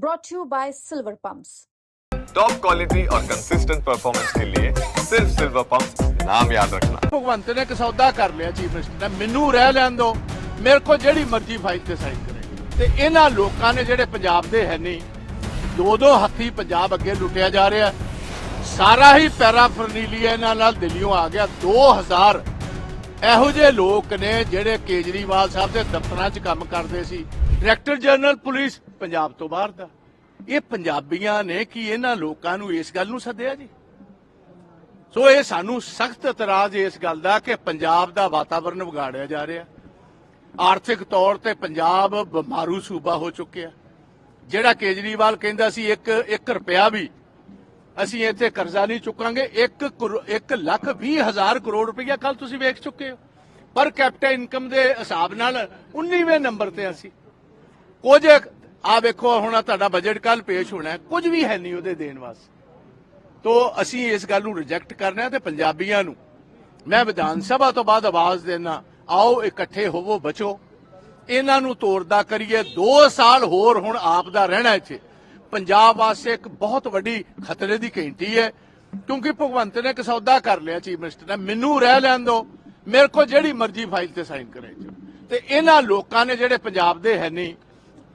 brought to you by Silver Pumps. Top quality और consistent performance के लिए सिर्फ सिल्वर पंप नाम याद रखना ਭਗਵੰਤ ਨੇ ਇੱਕ ਸੌਦਾ ਕਰ ਲਿਆ ਚੀਫ ਮਿਨਿਸਟਰ ਨੇ ਮੈਨੂੰ ਰਹਿ ਲੈਣ ਦਿਓ ਮੇਰੇ ਕੋਲ ਜਿਹੜੀ ਮਰਜ਼ੀ ਫਾਈਲ ਤੇ ਸਾਈਨ ਕਰੇ ਤੇ ਇਹਨਾਂ ਲੋਕਾਂ ਨੇ ਜਿਹੜੇ ਪੰਜਾਬ ਦੇ ਹੈ ਨਹੀਂ ਦੋ ਦੋ ਹੱਥੀ ਪੰਜਾਬ ਅੱਗੇ ਲੁੱਟਿਆ ਜਾ ਰਿਹਾ ਸਾਰਾ ਹੀ ਪੈਰਾਫਰਨੀਲੀਆ ਇਹਨਾਂ ਨਾਲ ਦਿੱਲੀੋਂ ਆ ਗਿਆ 2000 ਇਹੋ ਜਿਹੇ ਲੋਕ ਨੇ ਜਿਹੜੇ ਕੇਜਰੀਵਾਲ ਸਾਹਿਬ ਦੇ ਦਫ਼ਤਰਾਂ 'ਚ ਕੰਮ ਕਰਦੇ ਸੀ ਡਾਇਰੈਕਟਰ ਜਨਰਲ ਪੁਲਿਸ ਪੰਜਾਬ ਤੋਂ ਬਾਹਰ ਦਾ। ਇਹ ਪੰਜਾਬੀਆਂ ਨੇ ਕਿ ਇਹਨਾਂ ਲੋਕਾਂ ਨੂੰ ਇਸ ਗੱਲ ਨੂੰ ਸੱਦਿਆ ਜੀ? ਸੋ ਇਹ ਸਾਨੂੰ ਸਖਤ ਇਤਰਾਜ਼ ਇਸ ਗੱਲ ਦਾ ਕਿ ਪੰਜਾਬ ਦਾ ਵਾਤਾਵਰਣ ਵਿਗਾੜਿਆ ਜਾ ਰਿਹਾ। ਆਰਥਿਕ ਤੌਰ ਤੇ ਪੰਜਾਬ ਬਿਮਾਰੂ ਸੂਬਾ ਹੋ ਚੁੱਕਿਆ। ਜਿਹੜਾ ਕੇਜਰੀਵਾਲ ਕਹਿੰਦਾ ਸੀ 1 1 ਰੁਪਿਆ ਵੀ ਅਸੀਂ ਇੱਥੇ ਕਰਜ਼ਾ ਨਹੀਂ ਚੁੱਕਾਂਗੇ 1 1 ਲੱਖ 20 ਹਜ਼ਾਰ ਕਰੋੜ ਰੁਪਇਆ ਕੱਲ ਤੁਸੀਂ ਵੇਖ ਚੁੱਕੇ ਹੋ। ਪਰ ਕੈਪੀਟਲ ਇਨਕਮ ਦੇ ਹਿਸਾਬ ਨਾਲ 19ਵੇਂ ਨੰਬਰ ਤੇ ਅਸੀਂ ਕੁਝ ਆ ਵੇਖੋ, ਹੁਣ ਤੁਹਾਡਾ ਬਜਟ ਕੱਲ ਪੇਸ਼ ਹੋਣਾ ਕੁਝ ਵੀ ਹੈ ਨਹੀਂ ਉਹਦੇ ਦੇਣ ਵਾਸਤੇ। ਤੋ ਅਸੀਂ ਇਸ ਗੱਲ ਨੂੰ ਰਿਜੈਕਟ ਕਰਨਾ ਤੇ ਪੰਜਾਬੀਆਂ ਨੂੰ, ਮੈਂ ਵਿਧਾਨ ਸਭਾ ਤੋਂ ਬਾਅਦ ਆਵਾਜ਼ ਦੇਣਾ ਆਓ ਇਕੱਠੇ ਹੋਵੋ, ਬਚੋ। ਇਹਨਾਂ ਨੂੰ ਤੋੜਦਾ ਕਰੀਏ 2 ਸਾਲ ਹੋਰ ਹੁਣ ਆਪ ਦਾ ਰਹਿਣਾ ਇੱਥੇ। ਪੰਜਾਬ ਵਾਸਤੇ ਇੱਕ ਬਹੁਤ ਵੱਡੀ ਖਤਰੇ ਦੀ ਘੰਟੀ ਹੈ, ਕਿਉਂਕਿ ਭਗਵੰਤ ਨੇ ਇੱਕ ਸੌਦਾ ਕਰ ਲਿਆ ਚੀਫ ਮਿਨਿਸਟਰ ਨੇ। ਮੈਨੂੰ ਰਹਿ ਲੈਣ ਦਿਓ, ਮੇਰੇ ਕੋਲ ਜਿਹੜੀ ਮਰਜ਼ੀ ਫਾਈਲ ਤੇ ਸਾਈਨ ਕਰੇ। ਤੇ ਇਹਨਾਂ ਲੋਕਾਂ ਨੇ ਜਿਹੜੇ ਪੰਜਾਬ ਦੇ ਹੈ ਨਹੀਂ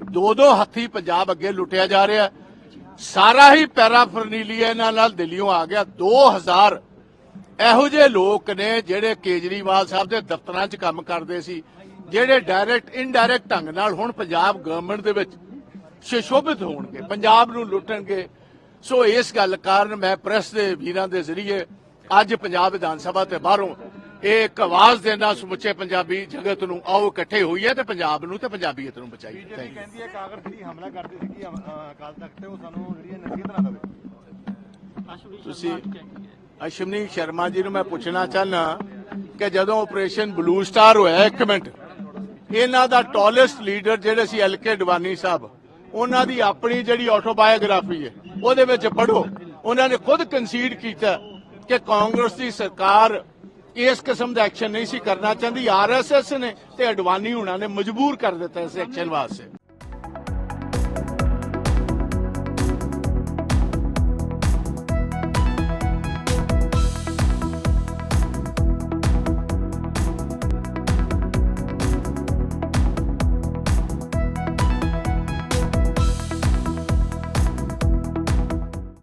ਦੋ ਦੋ ਹੱਥੀ ਪੰਜਾਬ ਅੱਗੇ ਲੁੱਟਿਆ ਜਾ ਰਿਹਾ ਸਾਰਾ ਹੀ ਪੈਰਾਫਰਨੀਲੀਆ ਇਹਨਾਂ ਨਾਲ ਦਿੱਲੀੋਂ ਆ ਗਿਆ। 2000 ਇਹੋ ਜਿਹੇ ਲੋਕ ਨੇ ਜਿਹੜੇ ਕੇਜਰੀਵਾਲ ਸਾਹਿਬ ਦੇ ਦਫ਼ਤਰਾਂ 'ਚ ਕੰਮ ਕਰਦੇ ਸੀ, ਜਿਹੜੇ ਡਾਇਰੈਕਟ ਇਨਡਾਇਰੈਕਟ ਢੰਗ ਨਾਲ ਹੁਣ ਪੰਜਾਬ ਗਵਰਨਮੈਂਟ ਦੇ ਵਿੱਚ ਸ਼ਿਸ਼ੋਭਿਤ ਹੋਣਗੇ, ਪੰਜਾਬ ਨੂੰ ਲੁੱਟਣਗੇ। ਸੋ ਇਸ ਗੱਲ ਕਾਰਨ ਮੈਂ ਪ੍ਰੈਸ ਦੇ ਵੀਰਾਂ ਦੇ ਜ਼ਰੀਏ ਅੱਜ ਪੰਜਾਬ ਵਿਧਾਨ ਸਭਾ ਤੇ ਬਾਹਰੋਂ ਇਹ ਇੱਕ ਆਵਾਜ਼ ਦੇਣਾ ਸਮੁੱਚੇ ਪੰਜਾਬੀ ਜਗਤ ਨੂੰ ਆਓ ਇਕੱਠੇ ਹੋਈਏ ਤੇ ਪੰਜਾਬ ਨੂੰ ਤੇ ਪੰਜਾਬੀਅਤ ਨੂੰ ਬਚਾਈਏ। ਬੀਜੇਪੀ ਕਹਿੰਦੀ ਹੈ ਕਾਂਗਰਸ ਜਿਹੜੀ ਹਮਲਾ ਕਰਦੀ ਸੀ ਕਿ ਅਕਾਲ ਤਖਤ ਤੇ ਉਹ ਸਾਨੂੰ ਜਿਹੜੀ ਨਸੀਹਤ ਨਾ ਦੇਵੇ। ਤੁਸੀਂ ਅਸ਼ਮਨੀ ਸ਼ਰਮਾ ਜੀ ਨੂੰ ਮੈਂ ਪੁੱਛਣਾ ਚਾਹਨਾ ਕਿ ਜਦੋਂ ਆਪਰੇਸ਼ਨ ਬਲੂ ਸਟਾਰ ਹੋਇਆ ਇੱਕ ਮਿੰਟ ਇਹਨਾਂ ਦਾ ਟੌਲੈਸਟ ਲੀਡਰ ਜਿਹੜੇ ਸੀ ਐਲਕੇ ਡਵਾਨੀ ਸਾਹਿਬ ਉਹਨਾਂ ਦੀ ਆਪਣੀ ਜਿਹੜੀ ਆਟੋਬਾਇਓਗ੍ਰਾਫੀ ਹੈ ਉਹਦੇ ਵਿੱਚ ਪੜੋ ਉਹਨਾਂ ਨੇ ਖੁਦ ਕੰਸੀਡ ਕੀਤਾ ਕਿ ਕਾਂਗਰਸ ਦੀ ਸਰਕਾਰ ਇਸ ਕਿਸਮ ਦਾ ਐਕਸ਼ਨ ਨਹੀਂ ਸੀ ਕਰਨਾ। ਚਾਹੁੰਦੀ ਆਰਐਸਐਸ ਨੇ ਤੇ ਅਡਵਾਨੀ ਹੁਣਾਂ ਨੇ ਮਜਬੂਰ ਕਰ ਦਿੱਤਾ ਇਸ ਐਕਸ਼ਨ ਵਾਸਤੇ।